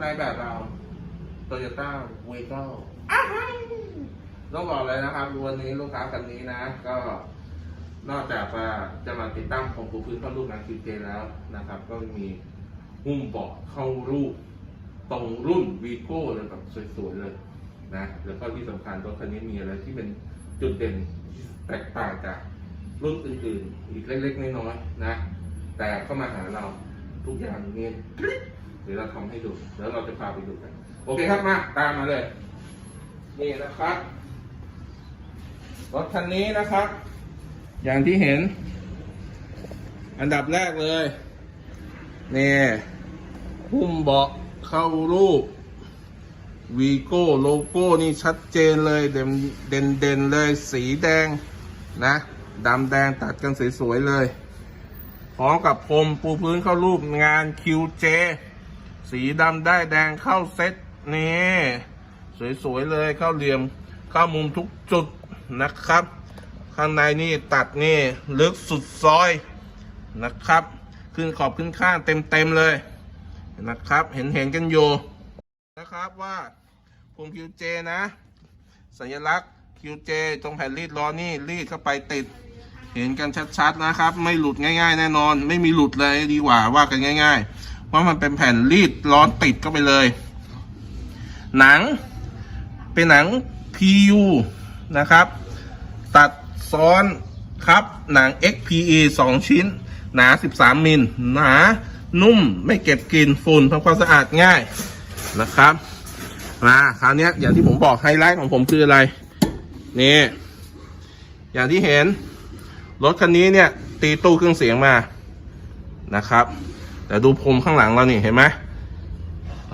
ในแบบเราโตโยต้าเวโก้ต้องบอกเลยนะครับ วันนี้ลูกค้าคันนี้นะ ก็นอกจากว่าจะมาติดตั้งของปูพื้นเข้ารูปงานคิวเจแล้วนะครับ ก็มีหุ้มเบาะเข้ารูปตรงรุ่นวีโก้เลยแบบสวยๆเลยนะแล้วก็ที่สำคัญรถคันนี้มีอะไรที่เป็นจุดเด่นแตกต่างจากรุ่นอื่นๆ อีกเล็กๆน้อยๆนะ แต่เข้ามาหาเรา ทุกอย่างเนียนกริ๊บเดี๋ยวเราทำให้ดูแล้วเราจะพาไปดูกัน โอเคครับมาตามมาเลย นี่นะครับรถคันนี้นะครับ อย่างที่เห็น อันดับแรกเลยนี่หุ้มเบาะเข้ารูปวีโก้โลโก้นี่ชัดเจนเลยเด่นเด่นเด่นเลยสีแดงนะดำแดงตัดกันสวยๆเลย พร้อมกับพรมปูพื้นเข้ารูปงาน QJ สีดำได้แดงเข้าเซ็ตนี่สวยๆเลยเข้าเหลี่ยมเข้ามุมทุกจุดนะครับ ข้างในนี่ตัดนี่ลึกสุดซอยนะครับ ขึ้นขอบขึ้นข้างเต็มๆเลยนะครับ เห็นเห็นกันอยู่นะครับว่าพรม QJ นะ สัญลักษณ์ QJ ตรงแผ่นรีดล้อนี่รีดเข้าไปติด เห็นกันชัดๆนะครับ ไม่หลุดง่ายๆ แน่นอน ไม่มีหลุดเลยดีกว่าว่ากันง่ายๆเพรามันเป็นแผ่นรีดร้อนติดเข้าไปเลย หนัง เป็นหนัง PU นะครับ ตัดซ้อนครับ หนัง XPE 2 ชิ้น หนา 13 มิลหนานุ่มไม่เก็บกลิ่นฝุ่นทำความสะอาดง่ายนะครับมาคราวนี้อย่างที่ผมบอกไฮไลท์ของผมคืออะไร นี่ อย่างที่เห็น รถคันนี้เนี่ย ตีตู้เครื่องเสียงมานะครับแต่ดูพรมข้างหลังเรานี่เห็นไหม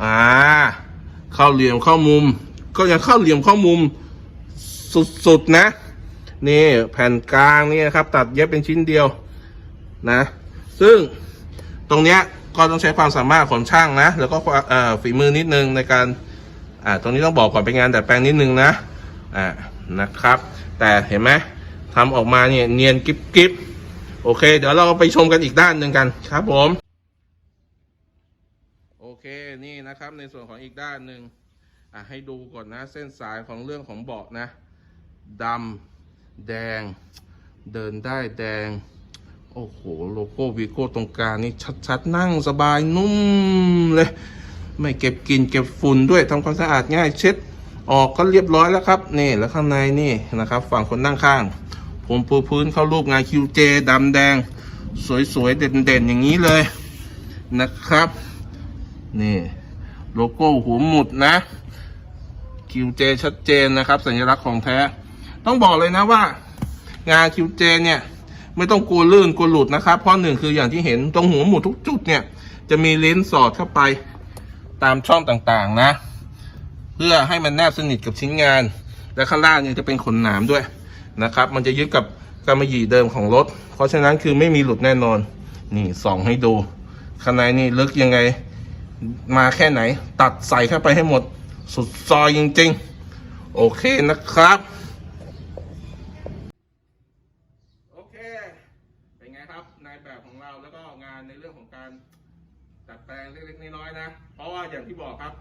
อ่า เข้าเหลี่ยมเข้ามุม ก็ยังเข้าเหลี่ยมเข้ามุมสุดๆนะ นี่แผ่นกลางนี่นะครับ ตัดเย็บเป็นชิ้นเดียวนะ ซึ่งตรงเนี้ยก็ต้องใช้ความสามารถของช่างนะ แล้วก็ฝีมือนิดนึงในการอ่าตรงนี้ต้องบอกก่อนเป็นงานแต่แปลงนิดนึงนะอ่านะครับ แต่เห็นไหม ทำออกมาเนี่ยเนียนกิ๊บกิ๊บโอเค เดี๋ยวเราไปชมกันอีกด้านหนึ่งกันครับผม โอเคนี่นะครับในส่วนของอีกด้านหนึ่งอะให้ดูก่อนนะ เส้นสายของเรื่องของเบาะนะดำแดง เดินได้แดง โอ้โห โลโก้วีโก้ตรงกลางนี่ชัดๆ นั่งสบายนุ่มเลย ไม่เก็บกลินเก็บฝุ่นด้วยทำความสะอาดง่ายเช็ดออกก็เรียบร้อยแล้วครับ นี่แล้วข้างในนี่นะครับ ฝั่งคนนั่งข้าง ผมปูพื้นเข้ารูปงาน QJ ดำแดง สวยๆ เด่นๆ อย่างนี้เลยนะครับ นี่ โลโก้หัวหมุดนะ QJ ชัดเจนนะครับ สัญลักษณ์ของแท้ ต้องบอกเลยนะว่า งาน QJ เนี่ย ไม่ต้องกลัวลื่นกลัวหลุดนะครับ เพราะหนึ่งคืออย่างที่เห็นตรงหัวหมุดทุกจุดเนี่ย จะมีเลนส์สอดเข้าไปตามช่องต่างๆนะ เพื่อให้มันแนบสนิทกับชิ้นงาน และข้างล่างเนี่ยจะเป็นขนหนามด้วย นะครับ มันจะยึดกับกำมะหยี่เดิมของรถ เพราะฉะนั้นคือไม่มีหลุดแน่นอน นี่ส่องให้ดูข้างในนี่ลึกยังไง มาแค่ไหน ตัดใส่เข้าไปให้หมด สุดซอยจริง ๆ โอเคนะครับ โอเค เป็นไงครับนายแบบของเราแล้วก็งานในเรื่องของการดัดแปลงเล็กๆน้อยๆนะ เพราะว่าอย่างที่บอกครับ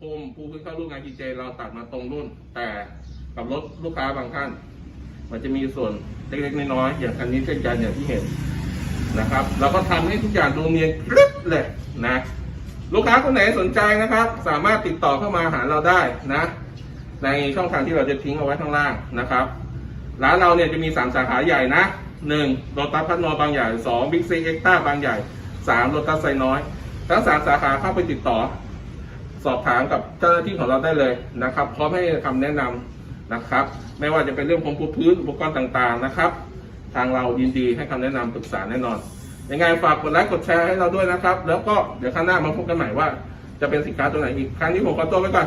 ภูมิภูพื้นเข้ารูปงานกีเจเราตัดมาตรงรุ่น แต่กับรถลูกค้าบางท่าน มันจะมีส่วนเล็กๆน้อยๆอย่างคันนี้เช่นกันอย่างที่เห็นนะครับ เราก็ทำให้ทุกอย่างดูเนียนกริบเลยนะลูกค้าคนไหนสนใจนะครับ สามารถติดต่อเข้ามาหาเราได้นะ ในช่องทางที่เราจะทิ้งเอาไว้ข้างล่างนะครับร้านเราเนี่ยจะมีสามสาขาใหญ่นะหนึ่งโรตัสพัฒนอบางใหญ่สองบิ๊กซีเอ็กต้าบางใหญ่สามโรตัสไซน้อย ทั้งสามสาขาเข้าไปติดต่อ สอบถามกับเจ้าหน้าที่ของเราได้เลยนะครับพร้อมให้คำแนะนำ นะครับ ไม่ว่าจะเป็นเรื่องของพื้นอุปกรณ์ต่างๆนะครับ ทางเรายินดีให้คำแนะนำปรึกษาแน่นอนยังไงฝากกดไลค์กดแชร์ให้เราด้วยนะครับ แล้วก็เดี๋ยวข้างหน้ามาพบกันใหม่ว่า จะเป็นสินค้าตัวไหนอีกครั้งนี้ผมขอตัวไปก่อน